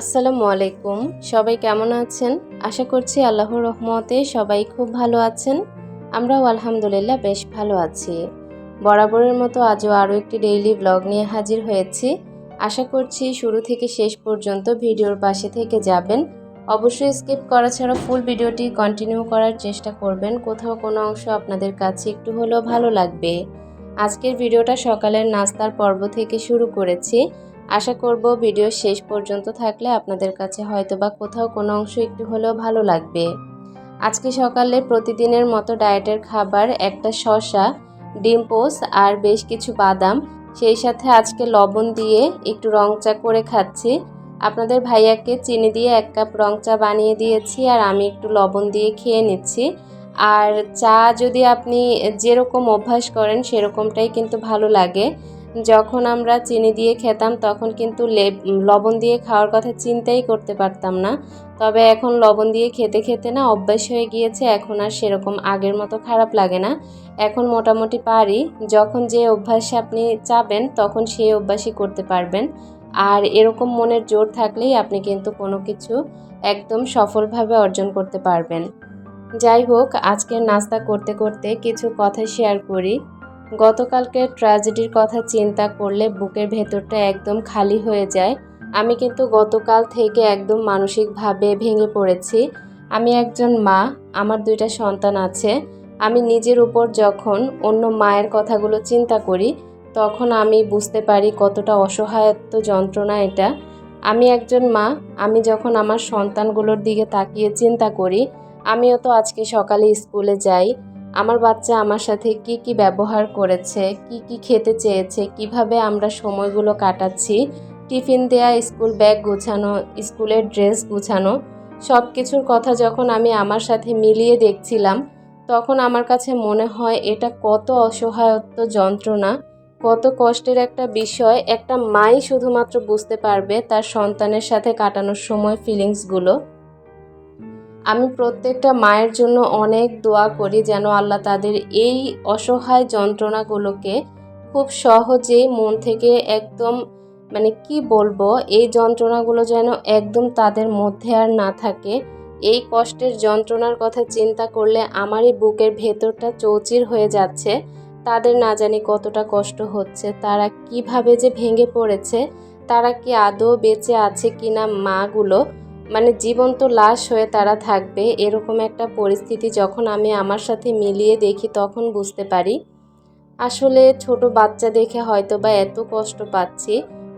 আসসালামু আলাইকুম। সবাই কেমন আছেন? আশা করছি আল্লাহর রহমতে সবাই খুব ভালো আছেন। আমরাও আলহামদুলিল্লাহ বেশ ভালো আছি। বরাবরের মতো আজও আরও একটি ডেইলি ব্লগ নিয়ে হাজির হয়েছি। আশা করছি শুরু থেকে শেষ পর্যন্ত ভিডিওর পাশে থেকে যাবেন। অবশ্যই স্কিপ করা ছাড়া ফুল ভিডিওটি কন্টিনিউ করার চেষ্টা করবেন। কোথাও কোনো অংশ আপনাদের কাছে একটু হলেও ভালো লাগবে। আজকের ভিডিওটা সকালের নাস্তার পর্ব থেকে শুরু করেছি। আশা করব ভিডিও শেষ পর্যন্ত থাকলে আপনাদের কাছে হয়তো বা কোথাও কোনো অংশ একটু হলেও ভালো লাগবে। আজকে সকালে প্রতিদিনের মতো ডায়েটের খাবার, একটা শসা, ডিম পোস আর বেশ কিছু বাদাম, সেই সাথে আজকে লবণ দিয়ে একটু রং চা করে খাচ্ছি। আপনাদের ভাইয়াকে চিনি দিয়ে এক কাপ রং চা বানিয়ে দিয়েছি আর আমি একটু লবণ দিয়ে খেয়ে নিচ্ছি। আর চা যদি আপনি যেরকম অভ্যাস করেন সেরকমটাই কিন্তু ভালো লাগে। যখন আমরা চিনি দিয়ে খেতাম, তখন কিন্তু লবণ দিয়ে খাওয়ার কথা চিন্তাই করতে পারতাম না। তবে এখন লবণ দিয়ে খেতে খেতে না অভ্যাস হয়ে গিয়েছে, এখন আর সেরকম আগের মতো খারাপ লাগে না। এখন মোটামুটি পারি, যখন যে অভ্যাসে আপনি চাবেন তখন সেই অভ্যাসই করতে পারবেন। আর এরকম মনের জোর থাকলেই আপনি কিন্তু কোনো কিছু একদম সফলভাবে অর্জন করতে পারবেন। যাই হোক, আজকের নাস্তা করতে করতে কিছু কথা শেয়ার করি। গতকালকে ট্র্যাজেডির কথা চিন্তা করলে বুকের ভেতরটা একদম খালি হয়ে যায়। আমি কিন্তু গতকাল থেকে একদম মানসিকভাবে ভেঙে পড়েছি। আমি একজন মা, আমার দুইটা সন্তান আছে। আমি নিজের উপর যখন অন্য মায়ের কথাগুলো চিন্তা করি, তখন আমি বুঝতে পারি কতটা অসহায়ত্ব যন্ত্রণা এটা। আমি একজন মা, আমি যখন আমার সন্তানগুলোর দিকে তাকিয়ে চিন্তা করি, আমিও তো আজকে সকালে স্কুলে যাই। আমার বাচ্চা আমার সাথে কি কি ব্যবহার করেছে, কি কি খেতে চেয়েছে, কীভাবে আমরা সময়গুলো কাটাচ্ছি, টিফিন দেয়া, স্কুল ব্যাগ গুছানো, স্কুলের ড্রেস গুছানো সব কিছুর কথা যখন আমি আমার সাথে মিলিয়ে দেখছিলাম, তখন আমার কাছে মনে হয় এটা কত অসহায়ত্ব যন্ত্রণা, কত কষ্টের একটা বিষয়, একটা মাই শুধুমাত্র বুঝতে পারবে তার সন্তানের সাথে কাটানোর সময় ফিলিংসগুলো আমি প্রত্যেকটা মায়ের জন্য অনেক দোয়া করি যেন আল্লাহ তাদের এই অসহায় যন্ত্রণাগুলোকে খুব সহজেই মন থেকে একদম মানে কি বলব, এই যন্ত্রণাগুলো যেন একদম তাদের মধ্যে আর না থাকে। এই কষ্টের যন্ত্রণার কথা চিন্তা করলে আমারই বুকের ভেতরটা চৌচির হয়ে যাচ্ছে। তাদের না জানি কতটা কষ্ট হচ্ছে, তারা কীভাবে যে ভেঙে পড়েছে, তারা কি আদৌ বেঁচে আছে কিনা মাগুলো মানে জীবন্ত লাশ হয়ে তারা থাকবে, এরকম একটা পরিস্থিতি যখন আমি আমার সাথে মিলিয়ে দেখি তখন বুঝতে পারি। আসলে ছোট বাচ্চা দেখে হয়তো বা এত কষ্ট পাচ্ছি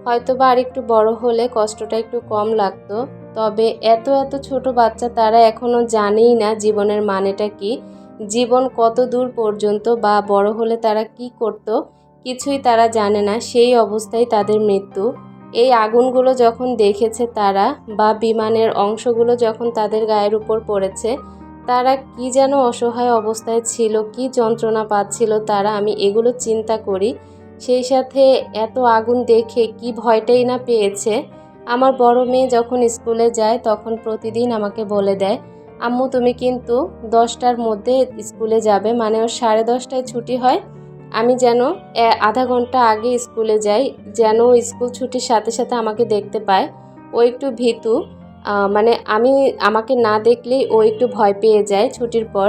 হয়তো বা আর একটু বড় হলে কষ্টটা একটু কম লাগতো। তবে এত এত ছোট বাচ্চা তারা এখনও জানেই না জীবনের মানেটা কি। জীবন কত দূর পর্যন্ত বা বড় হলে তারা কি করত কিছুই তারা জানে না, সেই অবস্থায় তাদের মৃত্যু। এই আগুনগুলো যখন দেখেছে তারা বা বিমানের অংশগুলো যখন তাদের গায়ের উপর পড়েছে, তারা কি যেন অসহায় অবস্থায় ছিল, কি যন্ত্রণা পাচ্ছিল তারা, আমি এগুলো চিন্তা করি। সেই সাথে এত আগুন দেখে কি ভয়টাই না পেয়েছে। আমার বড় মেয়ে যখন স্কুলে যায়, তখন প্রতিদিন আমাকে বলে দেয়, আম্মু, তুমি কিন্তু দশটার মধ্যে স্কুলে যাবে। মানে ওর সাড়ে দশটায় ছুটি হয়। আমি যেন আধা ঘণ্টা আগে স্কুলে যাই, যেন স্কুল ছুটির সাথে সাথে আমাকে দেখতে পায়। ও একটু ভীতু মানে আমি আমাকে না দেখলেই ও একটু ভয় পেয়ে যায় ছুটির পর।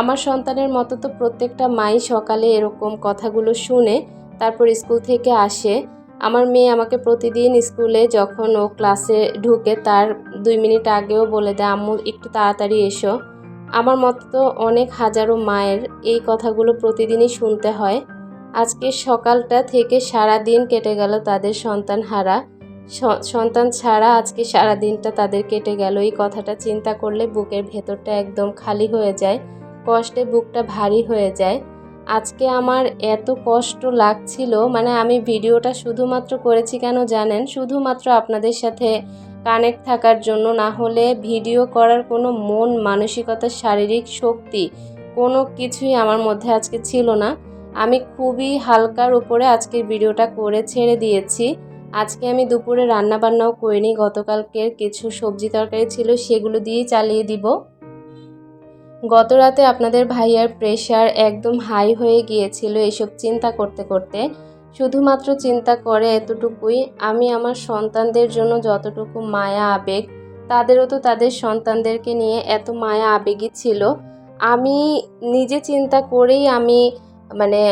আমার সন্তানের মতো তো প্রত্যেকটা মাই সকালে এরকম কথাগুলো শুনে তারপর স্কুল থেকে আসে। আমার মেয়ে আমাকে প্রতিদিন স্কুলে যখন ও ক্লাসে ঢুকে তার দুই মিনিট আগেও বলে দেয়, আম্মু, একটু তাড়াতাড়ি এসো। আমার মতো অনেক হাজারো মায়ের এই কথাগুলো প্রতিদিনই শুনতে হয়। আজকে সকালটা থেকে সারা দিন কেটে গেল তাদের সন্তান হারা। সন্তান ছাড়া আজকে সারা দিনটা তাদের কেটে গেল। এই কথাটা চিন্তা করলে বুকের ভেতরটা একদম খালি হয়ে যায়। কষ্টে বুকটা ভারী হয়ে যায়। আজকে আমার এত কষ্ট লাগছিল মানে আমি ভিডিওটা শুধুমাত্র করেছি কেন জানেন? শুধুমাত্র আপনাদের সাথে কানেক্ট থাকার জন্য, না হলে ভিডিও করার কোনো মন, মানসিকতা, শারীরিক শক্তি কোনো কিছুই আমার মধ্যে আজকে ছিল না। আমি খুবই হালকার উপরে আজকের ভিডিওটা করে ছেড়ে দিয়েছি। আজকে আমি দুপুরে রান্না বান্নাও করিনি, গতকালকের কিছু সবজি তরকারি ছিল সেগুলো দিয়েই চালিয়ে দিব। গত রাতে আপনাদের ভাইয়ার প্রেশার একদম হাই হয়ে গিয়েছিল এসব চিন্তা করতে করতে। শুধুমাত্র চিন্তা করে এতটুকুই, আমি আমার সন্তানদের জন্য যতটুকু মায়া, আবেগ, তাদেরও তো তাদের সন্তানদেরকে নিয়ে এত মায়া, আবেগই ছিল। আমি নিজে চিন্তা করেই আমি মানে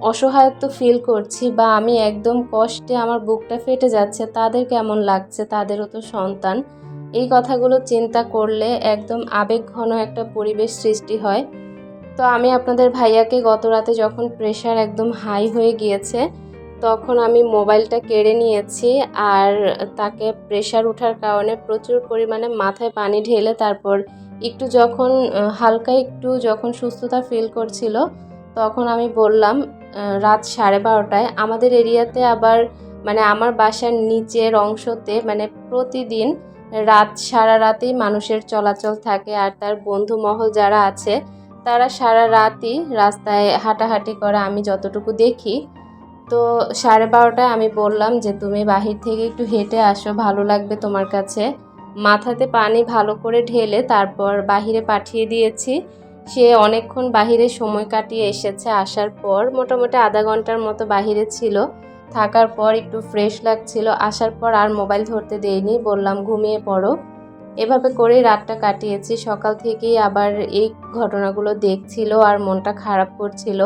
অসহায়ত্ব ফিল করছি বা আমি একদম কষ্টে আমার বুকটা ফেটে যাচ্ছে, তাদের কেমন লাগছে? তাদেরও তো সন্তান। এই কথাগুলো চিন্তা করলে একদম আবেগঘন একটা পরিবেশ সৃষ্টি হয়। তো আমি আপনাদের ভাইয়াকে গত রাতে যখন প্রেশার একদম হাই হয়ে গিয়েছে তখন আমি মোবাইলটা কেড়ে নিয়েছি আর তাকে প্রেশার ওঠার কারণে প্রচুর পরিমাণে মাথায় পানি ঢেলে তারপর একটু যখন হালকা একটু যখন সুস্থতা ফিল করছিল, তখন আমি বললাম রাত সাড়ে বারোটায়। আমাদের এরিয়াতে আবার মানে আমার বাসার নিচের অংশতে মানে প্রতিদিন রাত সারা রাতেই মানুষের চলাচল থাকে আর তার বন্ধু মহল যারা আছে, তারা সারা রাতই রাস্তায় হাঁটাহাঁটি করে। আমি যতটুকু দেখি তো সাড়ে বারোটায় আমি বললাম যে, তুমি বাহির থেকে একটু হেঁটে আসো, ভালো লাগবে তোমার কাছে। মাথাতে পানি ভালো করে ঢেলে তারপর বাহিরে পাঠিয়ে দিয়েছি। সে অনেকক্ষণ বাহিরে সময় কাটিয়ে এসেছে। আসার পর মোটামুটি আধা ঘণ্টার মতো বাহিরে ছিল। থাকার পর একটু ফ্রেশ লাগছিল। আসার পর আর মোবাইল ধরতে দেইনি। বললাম, ঘুমিয়ে পড়ো। এভাবে করেই রাতটা কাটিয়েছি। সকাল থেকেই আবার এই ঘটনাগুলো দেখছিল আর মনটা খারাপ করছিল।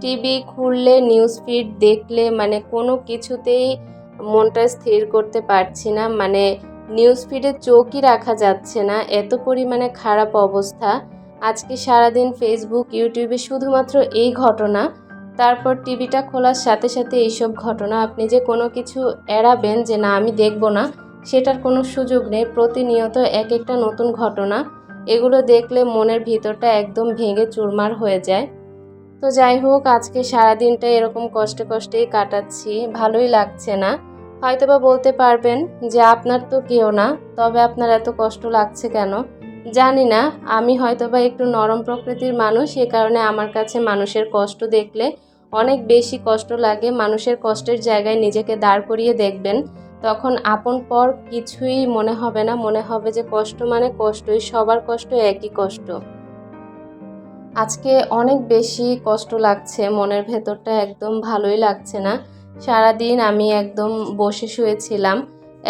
টিভি খুললে নিউজ ফিড দেখলে মানে কোনো কিছুতেই মনটা স্থির করতে পারছি না। মানে নিউজ ফিডে চোখই রাখা যাচ্ছে না। এত পরিমাণে খারাপ অবস্থা। আজকে সারাদিন ফেসবুক ইউটিউবে শুধুমাত্র এই ঘটনা। তারপর টিভিটা খোলার সাথে সাথে এইসব ঘটনা। আপনি যে কোনো কিছু এড়াবেন যে, না, আমি দেখব না, সেটার কোনো সুযোগ নেই। প্রতিনিয়ত এক একটা নতুন ঘটনা। এগুলো দেখলে মনের ভিতরটা একদম ভেঙে চুরমার হয়ে যায়। তো যাই হোক, আজকে সারাদিনটা এরকম কষ্টে কষ্টেই কাটাচ্ছি। ভালোই লাগছে না। হয়তোবা বলতে পারবেন যে আপনার তো কেউ না, তবে আপনার এত কষ্ট লাগছে কেন? জানি না, আমি হয়তোবা একটু নরম প্রকৃতির মানুষ, এ কারণে আমার কাছে মানুষের কষ্ট দেখলে অনেক বেশি কষ্ট লাগে। মানুষের কষ্টের জায়গায় নিজেকে দাঁড় করিয়ে দেখবেন। তখন আপন পর কিছুই মনে হবে না। মনে হবে যে কষ্ট মানে কষ্টই, সবার কষ্ট একই কষ্ট। আজকে অনেক বেশি কষ্ট লাগছে, মনের ভেতরটা একদম ভালোই লাগছে না। সারাদিন আমি একদম বসে শুয়েছিলাম,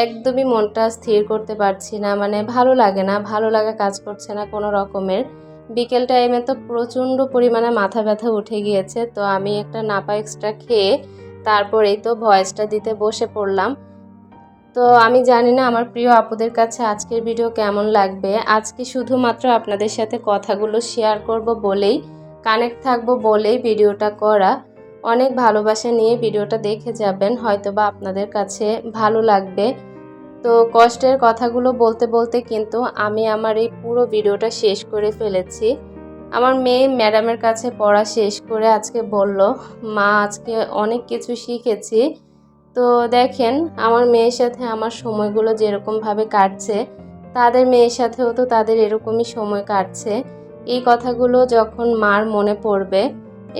একদমই মনটা স্থির করতে পারছি না মানে ভালো লাগে না, ভালো লাগা কাজ করছে না কোনো রকমের। বিকেল টাইমে তো প্রচণ্ড পরিমাণে মাথা ব্যথা উঠে গিয়েছে, তো আমি একটা নাপা এক্সট্রা খেয়ে তারপরেই তো ভয়েসটা দিতে বসে পড়লাম। তো আমি জানি না আমার প্রিয় আপুদের কাছে আজকের ভিডিও কেমন লাগবে। আজকে শুধুমাত্র আপনাদের সাথে কথাগুলো শেয়ার করব বলেই কানেক্ট থাকব বলেই ভিডিওটা করা। অনেক ভালোবাসা নিয়ে ভিডিওটা দেখে যাবেন, হয়তোবা আপনাদের কাছে ভালো লাগবে। তো কষ্টের কথাগুলো বলতে বলতে কিন্তু আমি আমার এই পুরো ভিডিওটা শেষ করে ফেলেছি। আমার মেয়ে ম্যাডামের কাছে পড়া শেষ করে আজকে বলল, মা, আজকে অনেক কিছু শিখেছি। তো দেখেন, আমার মেয়ের সাথে আমার সময়গুলো যেরকমভাবে কাটছে, তাদের মেয়ের সাথেও তো তাদের এরকমই সময় কাটছে। এই কথাগুলো যখন মার মনে পড়বে,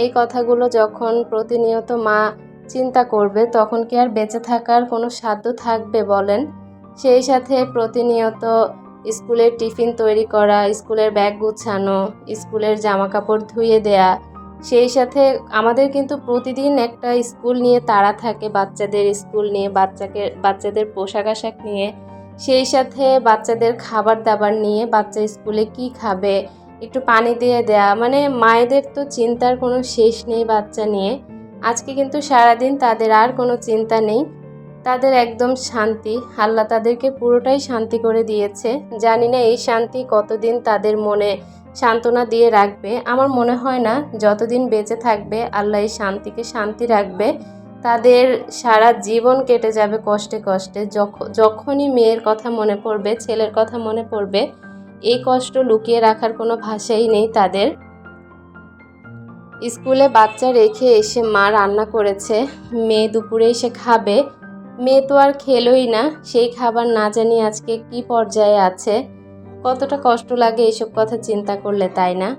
এই কথাগুলো যখন প্রতিনিয়ত মা চিন্তা করবে, তখন কি আর বেঁচে থাকার কোনো সাধ্য থাকবে বলেন? সেই সাথে প্রতিনিয়ত স্কুলের টিফিন তৈরি করা, স্কুলের ব্যাগ গুছানো, স্কুলের জামা কাপড় ধুয়ে দেয়া সেই সাথে আমাদের কিন্তু প্রতিদিন একটা স্কুল নিয়ে তাড়া থাকে, বাচ্চাদের স্কুল নিয়ে, বাচ্চাকে, বাচ্চাদের পোশাক আশাক নিয়ে। সেই সাথে বাচ্চাদের খাবার দাবার নিয়ে বাচ্চা স্কুলে কি খাবে, একটু পানি দিয়ে দেয়া। মানে মায়েদের তো চিন্তার কোনো শেষ নেই বাচ্চা নিয়ে। আজকে কিন্তু সারাদিন তাদের আর কোনো চিন্তা নেই। তাদের একদম শান্তি। আল্লাহ তাদেরকে পুরোটাই শান্তি করে দিয়েছে। জানি না এই শান্তি কতদিন তাদের মনে সান্ত্বনা দিয়ে রাখবে। আমার মনে হয় না যতদিন বেঁচে থাকবে আল্লাহ এই শান্তিকে শান্তি রাখবে। তাদের সারা জীবন কেটে যাবে কষ্টে কষ্টে। যখ- যখনই মেয়ের কথা মনে পড়বে, ছেলের কথা মনে পড়বে, এই কষ্ট লুকিয়ে রাখার কোনো ভাষাই নেই তাদের। স্কুলে বাচ্চা রেখে এসে মা রান্না করেছে। মেয়ে দুপুরে এসে খাবে। মেয়ে তো আর খেলোই না। সেই খাবার না জানি আজকে কি পর্যায়ে আছে। কতটা কষ্ট লাগে এসব কথা চিন্তা করলে, তাই না?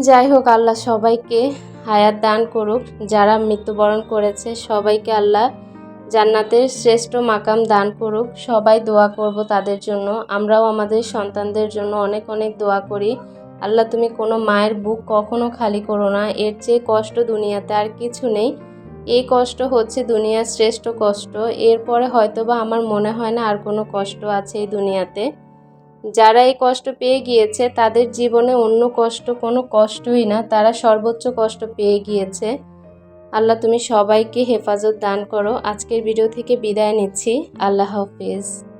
যাই হোক, আল্লাহ সবাইকে হায়াত দান করুক। যারা মৃত্যুবরণ করেছে, সবাইকে আল্লাহ জান্নাতের শ্রেষ্ঠ মাকাম দান করুক। সবাই দোয়া করব তাদের জন্য। আমরাও আমাদের সন্তানদের জন্য অনেক অনেক দোয়া করি। আল্লাহ, তুমি কোনো মায়ের বুক কখনো খালি করো না। এর চেয়ে কষ্ট দুনিয়াতে আর কিছু নেই। এই কষ্ট হচ্ছে দুনিয়ার শ্রেষ্ঠ কষ্ট। এরপরে হয়তোবা আমার মনে হয় না আর কোনো কষ্ট আছে এই দুনিয়াতে। যারা এই কষ্ট পেয়ে গিয়েছে, তাদের জীবনে অন্য কষ্ট, কোনো কষ্টই না। তারা সর্বোচ্চ কষ্ট পেয়ে গিয়েছে। আল্লাহ তুমি সবাইকে হেফাজত দান করো। আজকের ভিডিও থেকে বিদায় নিচ্ছি। আল্লাহ হাফিজ।